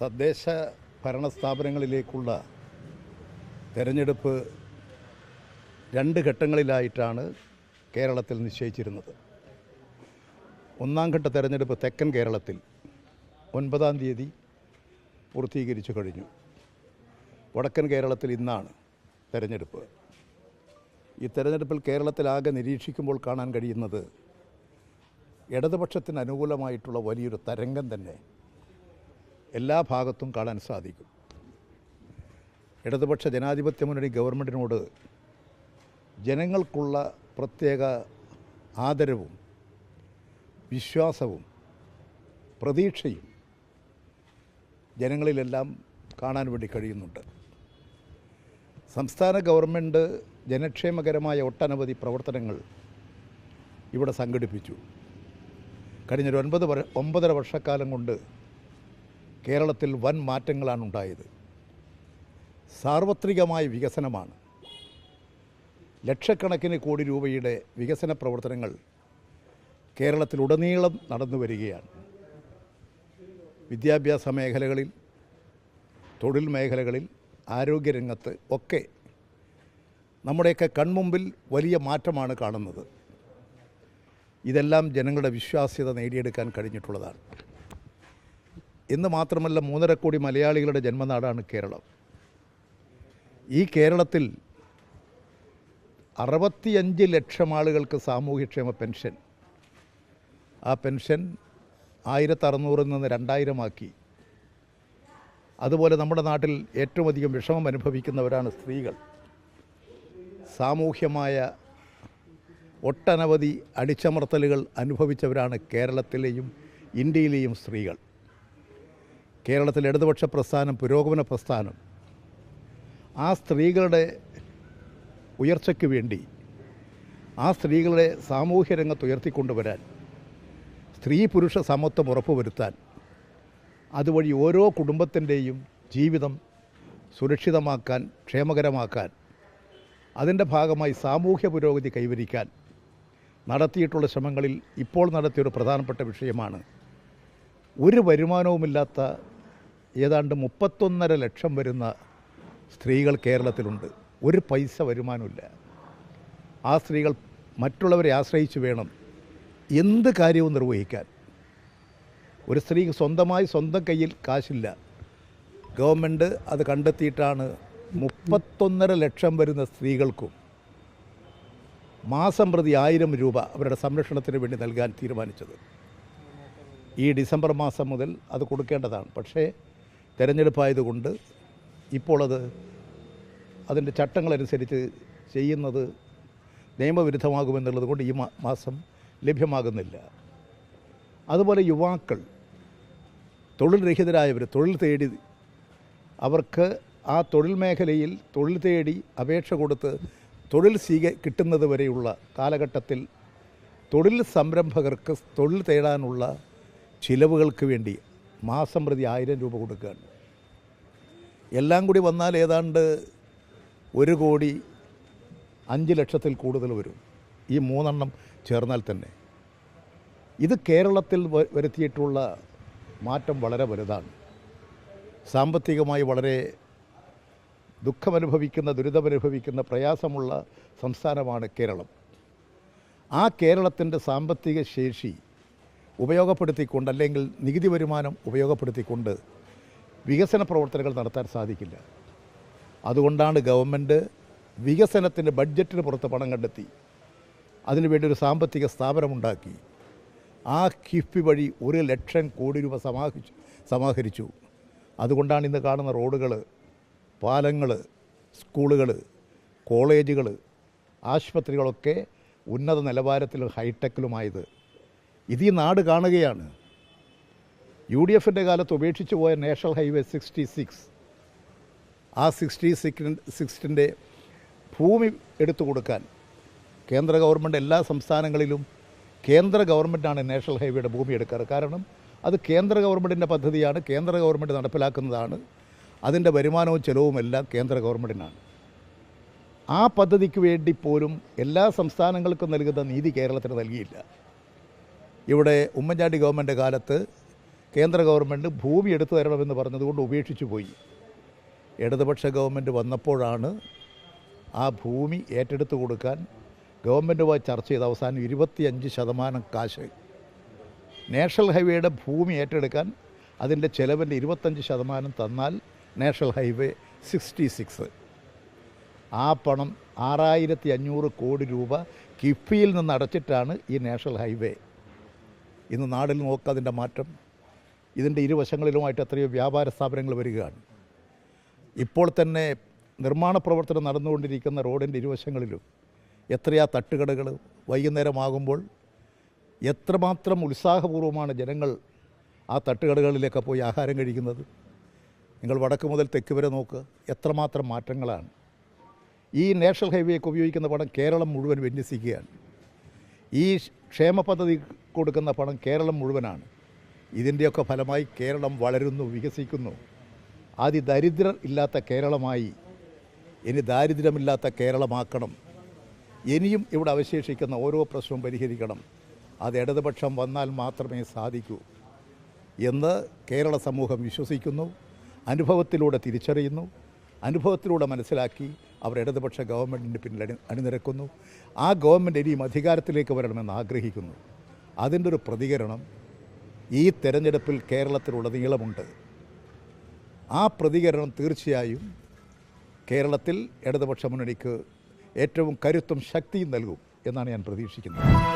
തദ്ദേശ ഭരണ സ്ഥാപനങ്ങളിലേക്കുള്ള തെരഞ്ഞെടുപ്പ് രണ്ട് ഘട്ടങ്ങളിലായിട്ടാണ് കേരളത്തിൽ നിശ്ചയിച്ചിരുന്നത്. ഒന്നാം ഘട്ട തെരഞ്ഞെടുപ്പ് തെക്കൻ കേരളത്തിൽ ഒൻപതാം തീയതി പൂർത്തീകരിച്ചു കഴിഞ്ഞു. വടക്കൻ കേരളത്തിൽ ഇന്നാണ് തെരഞ്ഞെടുപ്പ്. ഈ തെരഞ്ഞെടുപ്പിൽ കേരളത്തിലാകെ നിരീക്ഷിക്കുമ്പോൾ കാണാൻ കഴിയുന്നത് ഇടതുപക്ഷത്തിന് അനുകൂലമായിട്ടുള്ള വലിയൊരു തരംഗം തന്നെ എല്ലാ ഭാഗത്തും കാണാൻ സാധിക്കും. ഇടതുപക്ഷ ജനാധിപത്യ മുന്നണി ഗവൺമെന്റിനോട് ജനങ്ങൾക്കുള്ള പ്രത്യേക ആദരവും വിശ്വാസവും പ്രതീക്ഷയും ജനങ്ങളിലെല്ലാം കാണാൻ വേണ്ടി കഴിയുന്നുണ്ട്. സംസ്ഥാന ഗവൺമെന്റ് ജനക്ഷേമകരമായ ഒട്ടനവധി പ്രവർത്തനങ്ങൾ ഇവിടെ സംഘടിപ്പിച്ചു. കഴിഞ്ഞൊരു ഒൻപത് ഒമ്പതര വർഷക്കാലം കൊണ്ട് കേരളത്തിൽ വൻ മാറ്റങ്ങളാണ് ഉണ്ടായത്. സാർവത്രികമായ വികസനമാണ്. ലക്ഷക്കണക്കിന് കോടി രൂപയുടെ വികസന പ്രവർത്തനങ്ങൾ കേരളത്തിലുടനീളം നടന്നു വരികയാണ്. വിദ്യാഭ്യാസ മേഖലകളിൽ തൊഴിൽ മേഖലകളിൽ ആരോഗ്യരംഗത്ത് ഒക്കെ നമ്മുടെയൊക്കെ കൺമുമ്പിൽ വലിയ മാറ്റമാണ് കാണുന്നത്. ഇതെല്ലാം ജനങ്ങളുടെ വിശ്വാസ്യത നേടിയെടുക്കാൻ കഴിഞ്ഞിട്ടുള്ളതാണ്. എന്ന് മാത്രമല്ല മൂന്നര കോടി മലയാളികളുടെ ജന്മനാടാണ് കേരളം. ഈ കേരളത്തിൽ അറുപത്തിയഞ്ച് ലക്ഷം ആളുകൾക്ക് സാമൂഹ്യക്ഷേമ പെൻഷൻ. ആ പെൻഷൻ ആയിരത്തി അറുന്നൂറിൽ നിന്ന് രണ്ടായിരമാക്കി. അതുപോലെ നമ്മുടെ നാട്ടിൽ ഏറ്റവും അധികം വിഷമം അനുഭവിക്കുന്നവരാണ് സ്ത്രീകൾ. സാമൂഹ്യമായ ഒട്ടനവധി അടിച്ചമർത്തലുകൾ അനുഭവിച്ചവരാണ് കേരളത്തിലെയും ഇന്ത്യയിലെയും സ്ത്രീകൾ. കേരളത്തിലെ ഇടതുപക്ഷ പ്രസ്ഥാനം പുരോഗമന പ്രസ്ഥാനം ആ സ്ത്രീകളുടെ ഉയർച്ചയ്ക്ക് വേണ്ടി ആ സ്ത്രീകളെ സാമൂഹ്യ രംഗത്ത് ഉയർത്തിക്കൊണ്ടുവരാൻ സ്ത്രീ പുരുഷ സമത്വം ഉറപ്പുവരുത്താൻ അതുവഴി ഓരോ കുടുംബത്തിന്റെയും ജീവിതം സുരക്ഷിതമാക്കാൻ ക്ഷേമകരമാക്കാൻ അതിന്റെ ഭാഗമായി സാമൂഹ്യ പുരോഗതി കൈവരിക്കാൻ നടത്തിയിട്ടുള്ള ശ്രമങ്ങളിൽ ഇപ്പോൾ നടത്തിയൊരു പ്രധാനപ്പെട്ട വിഷയമാണ്. ഒരു വരുമാനവുമില്ലാത്ത ഏതാണ്ട് മുപ്പത്തൊന്നര ലക്ഷം വരുന്ന സ്ത്രീകൾ കേരളത്തിലുണ്ട്. ഒരു പൈസ വരുമാനമില്ല. ആ സ്ത്രീകൾ മറ്റുള്ളവരെ ആശ്രയിച്ച് വേണം എന്ത് കാര്യവും നിർവഹിക്കാൻ. ഒരു സ്ത്രീക്ക് സ്വന്തമായി സ്വന്തം കയ്യിൽ കാശില്ല. ഗവൺമെന്റ് അത് കണ്ടെത്തിയിട്ടാണ് മുപ്പത്തൊന്നര ലക്ഷം വരുന്ന സ്ത്രീകൾക്കും മാസം പ്രതി ആയിരം രൂപ അവരുടെ സംരക്ഷണത്തിന് വേണ്ടി നൽകാൻ തീരുമാനിച്ചത്. ഈ ഡിസംബർ മാസം മുതൽ അത് കൊടുക്കേണ്ടതാണ്. പക്ഷേ തിരഞ്ഞെടുപ്പായതുകൊണ്ട് ഇപ്പോൾ അത് അതിന്റെ ചട്ടങ്ങളനുസരിച്ച് ചെയ്യുന്നത് നിയമവിരുദ്ധമാകുമെന്നുള്ളത് കൊണ്ട് ഈ മാസം ലഭ്യമാകുന്നില്ല. അതുപോലെ യുവാക്കൾ തൊഴിൽ രഹിതരായവർ തൊഴിൽ തേടി അവർക്ക് ആ തൊഴിൽ മേഖലയിൽ തൊഴിൽ തേടി അപേക്ഷ കൊടുത്ത് തൊഴിൽ സ്വീക കിട്ടുന്നത് വരെയുള്ള കാലഘട്ടത്തിൽ തൊഴിൽ സംരംഭകർക്ക് തൊഴിൽ തേടാനുള്ള ചിലവുകൾക്ക് വേണ്ടി മാസം പ്രതി ആയിരം രൂപ കൊടുക്കുകയാണ്. എല്ലാം കൂടി വന്നാൽ ഏതാണ്ട് ഒരു കോടി അഞ്ച് ലക്ഷത്തിൽ കൂടുതൽ വരും. ഈ മൂന്നെണ്ണം ചേർന്നാൽ തന്നെ. ഇത് കേരളത്തിൽ വരുത്തിയിട്ടുള്ള മാറ്റം വളരെ വലുതാണ്. സാമ്പത്തികമായി വളരെ ദുഃഖമനുഭവിക്കുന്ന ദുരിതമനുഭവിക്കുന്ന പ്രയാസമുള്ള സംസ്ഥാനമാണ് കേരളം. ആ കേരളത്തിന്റെ സാമ്പത്തിക ശേഷി ഉപയോഗപ്പെടുത്തിക്കൊണ്ട് അല്ലെങ്കിൽ നികുതി വരുമാനം ഉപയോഗപ്പെടുത്തിക്കൊണ്ട് വികസന പ്രവർത്തനങ്ങൾ നടത്താൻ സാധിക്കില്ല. അതുകൊണ്ടാണ് ഗവൺമെന്റ് വികസനത്തിന്റെ ബഡ്ജറ്റിന് പുറത്ത് പണം കണ്ടെത്തി അതിനുവേണ്ടി ഒരു സാമ്പത്തിക സ്ഥാപനമുണ്ടാക്കി. ആ കിഫ്ബി വഴി ഒരു ലക്ഷം കോടി രൂപ സമാഹരിച്ചു സമാഹരിച്ചു. അതുകൊണ്ടാണ് ഇന്ന് കാണുന്ന റോഡുകൾ പാലങ്ങൾ സ്കൂളുകൾ കോളേജുകൾ ആശുപത്രികളൊക്കെ ഉന്നത നിലവാരത്തിലും ഹൈടെക്കിലുമായത്. ഇത് ഈ നാട് കാണുകയാണ്. യു ഡി എഫിന്റെ കാലത്ത് ഉപേക്ഷിച്ചു പോയ നാഷണൽ ഹൈവേ സിക്സ്റ്റി സിക്സ് ആ സിക്സ്റ്റി സിക്സ് സിക്സ്റ്റിന്റെ ഭൂമി എടുത്തു കൊടുക്കാൻ കേന്ദ്ര ഗവൺമെന്റ് എല്ലാ സംസ്ഥാനങ്ങളിലും കേന്ദ്ര ഗവൺമെന്റാണ് നാഷണൽ ഹൈവേയുടെ ഭൂമി എടുക്കാറ്. കാരണം അത് കേന്ദ്ര ഗവൺമെന്റിന്റെ പദ്ധതിയാണ് കേന്ദ്ര ഗവൺമെന്റ് നടപ്പിലാക്കുന്നതാണ്. അതിന്റെ വരുമാനവും ചെലവും എല്ലാം കേന്ദ്ര ഗവൺമെന്റിനാണ് ആ പദ്ധതിക്ക് വേണ്ടി പോലും എല്ലാ സംസ്ഥാനങ്ങൾക്കും നൽകുന്ന നീതി കേരളത്തിന് നൽകിയില്ല. ഇവിടെ ഉമ്മൻചാണ്ടി ഗവൺമെന്റ് കാലത്ത് കേന്ദ്ര ഗവൺമെന്റ് ഭൂമി എടുത്തു തരണമെന്ന് പറഞ്ഞതുകൊണ്ട് ഉപേക്ഷിച്ചു പോയി. ഇടതുപക്ഷ ഗവൺമെന്റ് വന്നപ്പോഴാണ് ആ ഭൂമി ഏറ്റെടുത്ത് കൊടുക്കാൻ ഗവൺമെന്റുമായി ചർച്ച ചെയ്ത് അവസാനം ഇരുപത്തിയഞ്ച് ശതമാനം കാശ്. നാഷണൽ ഹൈവേയുടെ ഭൂമി ഏറ്റെടുക്കാൻ അതിന്റെ ചെലവിന്റെ ഇരുപത്തഞ്ച് ശതമാനം തന്നാൽ നാഷണൽ ഹൈവേ സിക്സ്റ്റി സിക്സ്. ആ പണം ആറായിരത്തി അഞ്ഞൂറ് കോടി രൂപ കിഫ്ബിയിൽ നിന്ന് അടച്ചിട്ടാണ് ഈ നാഷണൽ ഹൈവേ. ഇന്ന് നാടിൽ നോക്കുക നോക്കതിന്റെ മാറ്റം. ഇതിന്റെ ഇരുവശങ്ങളിലുമായിട്ട് എത്രയോ വ്യാപാര സ്ഥാപനങ്ങൾ വരികയാണ്. ഇപ്പോൾ തന്നെ നിർമ്മാണ പ്രവർത്തനം നടന്നുകൊണ്ടിരിക്കുന്ന റോഡിന്റെ ഇരുവശങ്ങളിലും എത്രയാ തട്ടുകടകൾ വൈകുന്നേരമാകുമ്പോൾ എത്രമാത്രം ഉത്സാഹപൂർവമാണ് ജനങ്ങൾ ആ തട്ടുകടകളിലൊക്കെ പോയി ആഹാരം കഴിക്കുന്നത്. നിങ്ങൾ വടക്ക് മുതൽ തെക്ക് വരെ നോക്ക് എത്രമാത്രം മാറ്റങ്ങളാണ്. ഈ നാഷണൽ ഹൈവേക്ക് ഉപയോഗിക്കുന്ന പണം കേരളം മുഴുവൻ വിന്യസിക്കുകയാണ്. ഈ ക്ഷേമ പദ്ധതി കൊടുക്കുന്ന പണം കേരളം മുഴുവനാണ്. ഇതിന്റെയൊക്കെ ഫലമായി കേരളം വളരുന്നു വികസിക്കുന്നു. അതിദരിദ്രർ ഇല്ലാത്ത കേരളമായി ഇനി ദാരിദ്ര്യമില്ലാത്ത കേരളമാക്കണം. ഇനിയും ഇവിടെ അവശേഷിക്കുന്ന ഓരോ പ്രശ്നവും പരിഹരിക്കണം. അത് ഇടതുപക്ഷം വന്നാൽ മാത്രമേ സാധിക്കൂ എന്ന് കേരള സമൂഹം വിശ്വസിക്കുന്നു അനുഭവത്തിലൂടെ തിരിച്ചറിയുന്നു അനുഭവത്തിലൂടെ മനസ്സിലാക്കി അവർ ഇടതുപക്ഷ ഗവൺമെന്റിന് പിന്നിൽ അണി അണിനിരക്കുന്നു. ആ ഗവൺമെന്റ് ഇനിയും അധികാരത്തിലേക്ക് വരണമെന്ന് ആഗ്രഹിക്കുന്നു. അതിന്റെ ഒരു പ്രതികരണം ഈ തെരഞ്ഞെടുപ്പിൽ കേരളത്തിലുടനീളമുണ്ട് ആ പ്രതികരണം തീർച്ചയായും കേരളത്തിൽ ഇടതുപക്ഷ മുന്നണിക്ക് ഏറ്റവും കരുത്തും ശക്തിയും നൽകും എന്നാണ് ഞാൻ പ്രതീക്ഷിക്കുന്നത്.